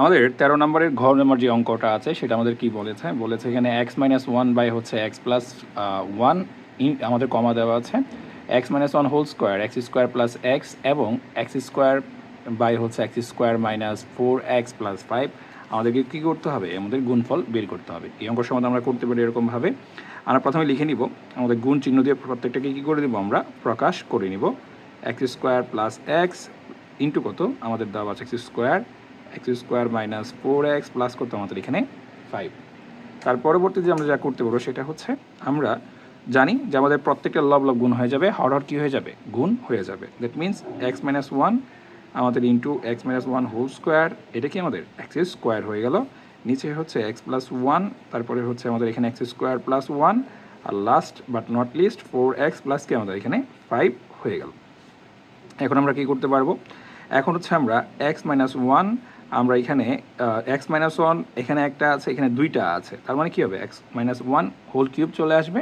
আমাদের তেরো নম্বরের ঘর নম্বর যে অঙ্কটা আছে, সেটা আমাদের কি বলেছে? বলেছে এখানে এক্স মাইনাস ওয়ান বাই হচ্ছে এক্স প্লাস ওয়ান ইন আমাদের কমা দেওয়া আছে। X minus one whole square x square plus x এবং এক্স স্কোয়ার বাই হচ্ছে x square minus four x plus five আমাদেরকে কী করতে হবে? আমাদের গুণফল বের করতে হবে। এই অঙ্ক সমাধান আমরা করতে পারি এরকমভাবে। আমরা প্রথমে লিখে নিব, আমাদের গুণ চিহ্ন দিয়ে প্রত্যেকটাকে কী করে দেবো আমরা? প্রকাশ করে নিব। X square plus x into কত? আমাদের দেওয়া আছে x square x square minus four x plus কত আমাদের এখানে? ফাইভ। তার পরবর্তীতে আমরা যা করতে পারব সেটা হচ্ছে, আমরা জানি যে আমাদের প্রত্যেকটা লব লব গুণ হয়ে যাবে, হর হর কী হয়ে যাবে? গুণ হয়ে যাবে। That means x minus one আমাদের into x minus one whole square এটা কি আমাদের? এক্স স্কোয়ার হয়ে গেল। নিচে হচ্ছে এক্স প্লাস ওয়ান তারপরে হচ্ছে আমাদের এখানে x square plus one R last but not least four x plus কি আমাদের এখানে? ফাইভ হয়ে গেল। এখন আমরা কি করতে পারব? এখন হচ্ছে আমরা এক্স মাইনাস ওয়ান আমরা এখানে এক্স মাইনাস ওয়ান এখানে একটা আছে, এখানে দুইটা আছে। তার মানে কী হবে? X minus one whole cube চলে আসবে,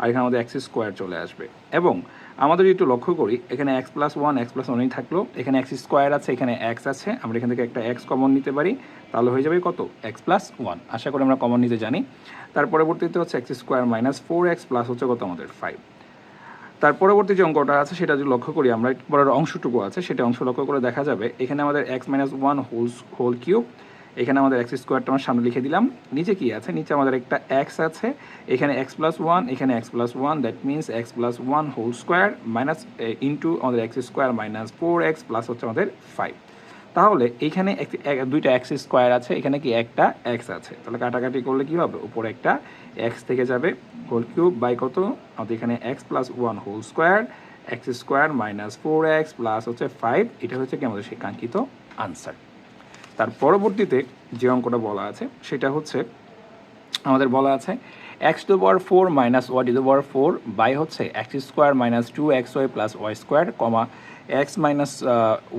আর এখানে আমাদের এক্স স্কোয়ার চলে আসবে। এবং আমাদের একটু লক্ষ্য করি, এখানে x plus one x plus ওয়ানই থাকল। এখানে এক্স স্কোয়ার আছে, এখানে এক্স আছে। আমরা এখান থেকে একটা এক্স কমন নিতে পারি। তাহলে হয়ে যাবে কত? এক্স প্লাস ওয়ান আশা করি আমরা কমন নিতে জানি। তার পরবর্তীতে হচ্ছে x square minus four x plus হচ্ছে কত? আমাদের ফাইভ তার পরবর্তী যে অঙ্কটা আছে, সেটা যদি লক্ষ্য করি, আমরা বড় অংশটুকু আছে, সেটা অংশ লক্ষ্য করে দেখা যাবে। এখানে আমাদের x minus one wholes whole cube এখানে আমাদের এক্স স্কোয়ারটা আমরা সামনে লিখে দিলাম। নিচে কি আছে? নিচে আমাদের একটা এক্স আছে, এখানে এক্স প্লাস ওয়ান এখানে x plus one that means x plus one whole square minus into আমাদের x square minus four x plus হচ্ছে আমাদের ফাইভ তাহলে এক- দুইটা এক্স স্কোয়ার আছে, এখানে কি একটা এক্স আছে? তাহলে কাটাকাটি করলে কি হবে? উপরে একটা এক্স থেকে যাবে হোল কিউব বাই কত? আমাদের এখানে x plus one whole square x square minus four x plus হচ্ছে ফাইভ এটা হচ্ছে কি আমাদের সেই কাঙ্ক্ষিত আনসার তার পরবর্তীতে যে অঙ্কটা বলা আছে, সেটা হচ্ছে আমাদের বলা আছে x to power four minus y to power four by হচ্ছে x square minus two x y plus y square comma x minus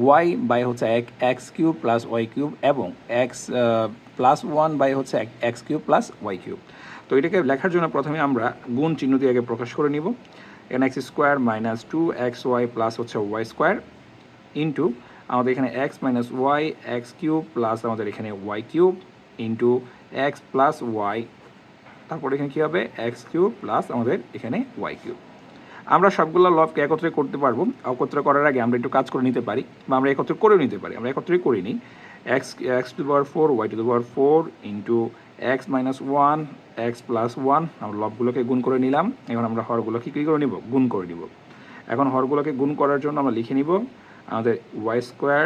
y by হচ্ছে x cube plus y cube এবং এক্স প্লাস ওয়ান বাই হচ্ছে x cube plus y cube তো এটাকে লেখার জন্য প্রথমে আমরা গুণ চিহ্ন দিয়ে আগে প্রকাশ করে নিব। এখানে x square minus two x y plus হচ্ছে ওয়াই স্কোয়ার ইন্টু আমাদের এখানে x minus y x cube plus আমাদের এখানে y cube into x plus y তারপর এখানে কী হবে? এক্স কিউব প্লাস আমাদের এখানে ওয়াই কিউব আমরা সবগুলো লবকে একত্রে করতে পারব। একত্রে করার আগে আমরা একটু কাজ করে নিতে পারি বা আমরা একত্রে করেও নিতে পারি। আমরা একত্রে করি নিই x x to power four y to power four into x minus one x plus one আমরা লবগুলোকে গুণ করে নিলাম। এখন আমরা হরগুলোকে কী করে নিব? গুণ করে নিব। এখন হরগুলোকে গুণ করার জন্য আমরা লিখে নিব আমাদের ওয়াই স্কোয়ার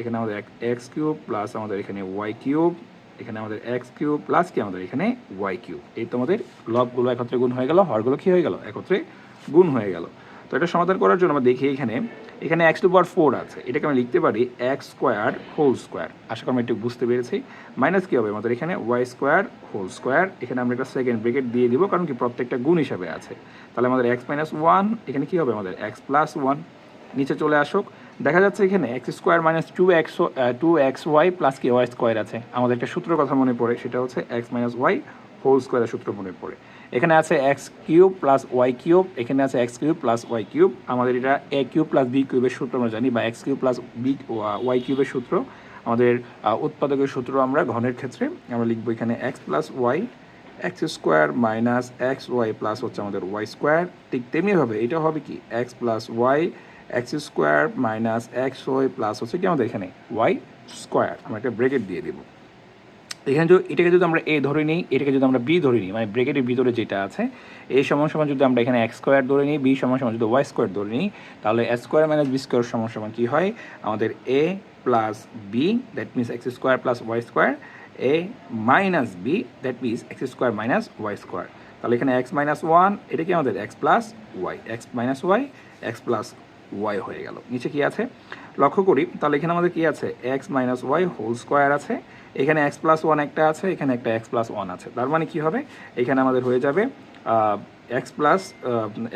এখানে আমাদের এক্স কিউব প্লাস আমাদের এখানে ওয়াই কিউব এখানে আমাদের এক্স কিউব প্লাস কি আমাদের এখানে ওয়াই কিউব এই তো আমাদের লবগুলো একত্রে গুণ হয়ে গেল, হরগুলো কী হয়ে গেল? একত্রে গুণ হয়ে গেল। তো এটা সমাধান করার জন্য আমরা দেখি এখানে এখানে এক্স টু পাওয়ার ফোর আছে। এটাকে আমি লিখতে পারি এক্স স্কোয়ার হোল স্কোয়ার আশা করি আমরা একটু বুঝতে পেরেছি। মাইনাস কী হবে? আমাদের এখানে ওয়াই স্কোয়ার হোল স্কোয়ার এখানে আমরা একটা সেকেন্ড ব্রেকেট দিয়ে দিব, কারণ কি প্রত্যেকটা গুণ হিসাবে আছে। তাহলে আমাদের এক্স মাইনাস ওয়ান এখানে কী হবে? আমাদের এক্স প্লাস ওয়ান নিচে চলে আসুক। দেখা যাচ্ছে এখানে x square minus two x two x y plus কি ওয়াই স্কোয়ার আছে? আমাদের একটা সূত্র কথা মনে পড়ে, সেটা হচ্ছে এক্স মাইনাস ওয়াই হোল স্কোয়ারের সূত্র মনে পড়ে। এখানে আছে x cube plus y cube, এখানে আছে x cube plus y cube. আমাদের এটা এ কিউব প্লাস বি কিউবের সূত্র আমরা জানি, বা x cube plus b y কিউবের সূত্র। আমাদের উৎপাদকের সূত্র আমরা ঘনের ক্ষেত্রে, আমরা লিখব এখানে x plus y x square minus x y plus হচ্ছে আমাদের ওয়াই স্কোয়ার। ঠিক তেমনিভাবে এটা হবে কি? X plus y x square minus x y plus হচ্ছে কি আমাদের এখানে ওয়াই স্কোয়ার। আমরা একটা ব্রেকেট দিয়ে দেবো। এখানে যদি, এটাকে যদি আমরা এ ধরে নিই, এটাকে যদি আমরা বি ধরে নিই মানে ব্রেকেটের ভিতরে যেটা আছে এ সমান সমান যদি আমরা এখানে এক্স স্কোয়ার ধরে নিই বি সমান সমান যদি ওয়াই স্কোয়ার ধরে নিই, তাহলে a square minus b square সমান সমান কী হয়? আমাদের a plus b that means x square plus y square a minus b that means x square minus y square তাহলে এখানে এক্স মাইনাস ওয়ান এটা কি আমাদের? X plus y x minus y x plus y হয়ে গেল। নিচে কি আছে? লক্ষ্য করি, তাহলে এখানে আমাদের কি আছে? X minus y whole square আছে। এখানে এক্স প্লাস ওয়ান একটা আছে, এখানে একটা এক্স প্লাস ওয়ান আছে। তার মানে কি হবে? এখানে আমাদের হয়ে যাবে x plus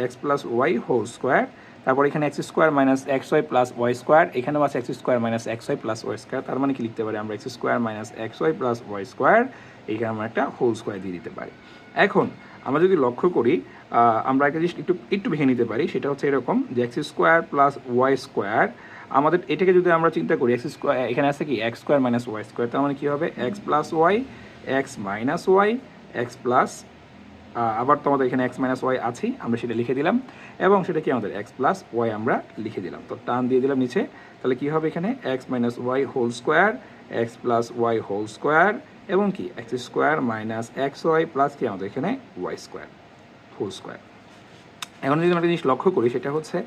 x plus y whole square তারপর এখানে x square minus x y plus y square এখানেও আছে x square minus x y plus y square তার মানে কি লিখতে পারি আমরা? X square minus x y plus y square এখানে আমরা একটা হোল স্কোয়ার দিয়ে দিতে পারি। এখন, আমরা যদি লক্ষ্য করি আমরা একটা জিনিস একটু একটু ভেঙে নিতে পারি, সেটা হচ্ছে এরকম যে x square plus y square আমাদের, এটাকে যদি আমরা চিন্তা করি এক্স স্কোয়ার এখানে আছে কি? X square minus y square তার মানে কী হবে? X plus y x minus y x plus আবার তো আমাদের এখানে এক্স মাইনাস ওয়াই আছেই, আমরা সেটা লিখে দিলাম। এবং সেটা কি আমাদের? এক্স প্লাস ওয়াই আমরা লিখে দিলাম। তো টান দিয়ে দিলাম নিচে। তাহলে কী হবে এখানে? X minus y whole square x plus y whole square এবং কি? X square minus x y plus কি আমাদের এখানে? ওয়াই স্কোয়ার হোল স্কোয়ার এখন যদি আমরা জিনিস লক্ষ্য করি, সেটা হচ্ছে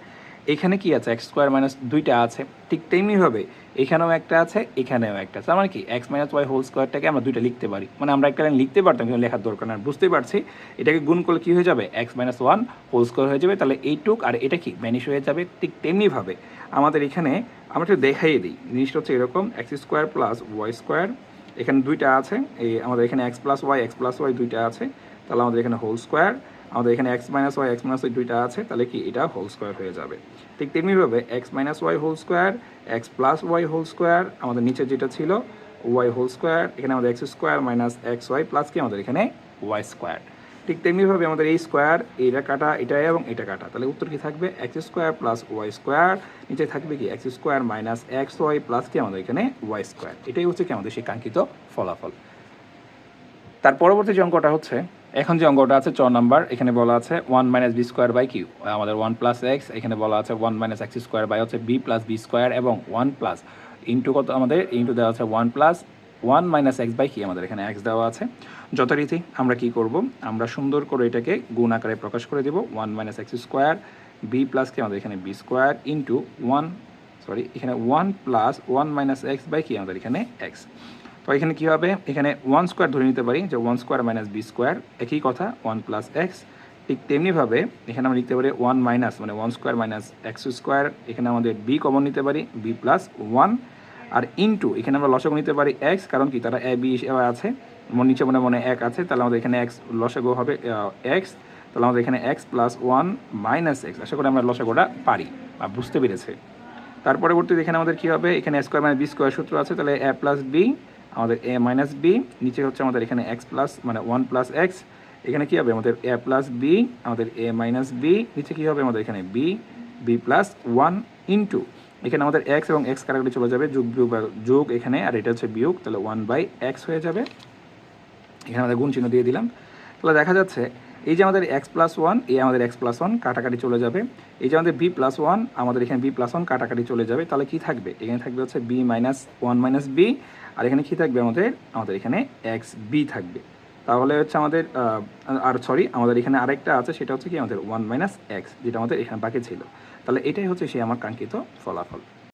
এখানে কি আছে? এক্স স্কোয়ার মাইনাস দুইটা আছে। ঠিক তেমনিভাবে এখানেও একটা আছে, এখানেও একটা আছে। মানে কি? এক্স মাইনাস ওয়াই হোল স্কোয়ারটাকে আমরা দুইটা লিখতে পারি। মানে আমরা একটা লাইন লিখতে পারতাম, কিন্তু লেখার দরকার না বুঝতে পারছি? এটাকে গুণ করলে কী হয়ে যাবে? X minus one whole square হয়ে যাবে। তাহলে এইটুক, আর এটা কি? ম্যানিশ হয়ে যাবে। ঠিক তেমনিভাবে আমাদের এখানে আমরা একটু দেখাইয়ে দিই। জিনিসটা হচ্ছে এরকম, x square plus y square. এখানে দুইটা আছে। এই আমাদের এখানে x plus y, x plus y দুইটা আছে। তাহলে আমাদের এখানে হোল স্কোয়ার। আমাদের এখানে x minus y x minus y দুইটা আছে, তাহলে কি এটা হোল স্কোয়ার হয়ে যাবে। ঠিক তেমনিভাবে x minus y whole square x plus y whole square আমাদের নিচে যেটা ছিল ওয়াই হোল স্কোয়ার এখানে আমাদের x square minus x y plus কি আমাদের এখানে ওয়াই স্কোয়ার ঠিক তেমনিভাবে আমাদের এই স্কোয়ার এটা কাটা এটা এবং এটা কাটা, তাহলে উত্তর কি থাকবে? X square plus y square নিচে থাকবে কি? X square minus x y plus কি আমাদের এখানে ওয়াই স্কোয়ার এটাই হচ্ছে কি আমাদের সেই কাঙ্ক্ষিত ফলাফল। তার পরবর্তী যে অঙ্কটা হচ্ছে এখন যে অঙ্কটা আছে, চ নাম্বার, এখানে বলা আছে one minus b square by q আমাদের ওয়ান প্লাস এক্স এখানে বলা আছে one minus x square by হচ্ছে বি প্লাস বি স্কোয়ার এবং ওয়ান প্লাস ইন্টু কত আমাদের? ইন্টু দেওয়া আছে one plus one minus x by কি আমাদের এখানে এক্স দেওয়া আছে। যথারীতি আমরা কি করব? আমরা সুন্দর করে এটাকে গুণ আকারে প্রকাশ করে দেব। One minus x square b plus কি আমাদের এখানে b square into one sorry এখানে one plus one minus x by কি আমাদের এখানে এক্স তো এখানে কী হবে? এখানে ওয়ান স্কোয়ার ধরে নিতে পারি, যে one square minus b square একই কথা ওয়ান প্লাস এক্স ঠিক তেমনিভাবে এখানে আমরা লিখতে পারি ওয়ান মাইনাস মানে one square minus x square এখানে আমাদের বি কমন নিতে পারি বি প্লাস ওয়ান আর ইনটু এখানে আমরা লসাগু নিতে পারি এক্স কারণ কি? তারা এ বি আছে। মনে নিচে মনে মনে এক আছে, তাহলে আমাদের এখানে এক্স লসাগু হবে এক্স তাহলে আমাদের এখানে x plus one minus x আশা করি আমরা লসাগুটা পারি, বা বুঝতে পেরেছে। তার পরবর্তীতে এখানে আমাদের কী হবে? এখানে স্কোয়ার মানে বি স্কোয়ার সূত্র আছে, তাহলে এ প্লাস বি আমাদের এ মাইনাস বি নিচে হচ্ছে আমাদের এখানে এক্স প্লাস মানে ওয়ান প্লাস এক্স এখানে কী হবে? আমাদের এ প্লাস বি আমাদের এ মাইনাস বি নিচে কী হবে? আমাদের এখানে b b plus one into এখানে আমাদের এক্স এবং এক্স কারাগুলি চলে যাবে? যোগ, বিয়োগ যোগ এখানে, আর এটা হচ্ছে বিয়োগ, তাহলে ওয়ান বাই এক্স হয়ে যাবে। এখানে আমাদের গুণ চিহ্ন দিয়ে দিলাম। তাহলে দেখা যাচ্ছে এই যে আমাদের এক্স প্লাস ওয়ান এই আমাদের এক্স প্লাস ওয়ান কাটাকাটি চলে যাবে। এই যে আমাদের বি প্লাস ওয়ান আমাদের এখানে বি প্লাস ওয়ান কাটাকাটি চলে যাবে। তাহলে কি থাকবে? এখানে থাকবে হচ্ছে b minus one minus b আর এখানে কী থাকবে? আমাদের আমাদের এখানে এক্স বি থাকবে। তাহলে হচ্ছে আমাদের আর সরি আমাদের এখানে আরেকটা আছে, সেটা হচ্ছে কি? আমাদের ওয়ান মাইনাস এক্স যেটা আমাদের এখানে বাকি ছিল। তাহলে এটাই হচ্ছে সেই আমার কাঙ্ক্ষিত ফলাফল।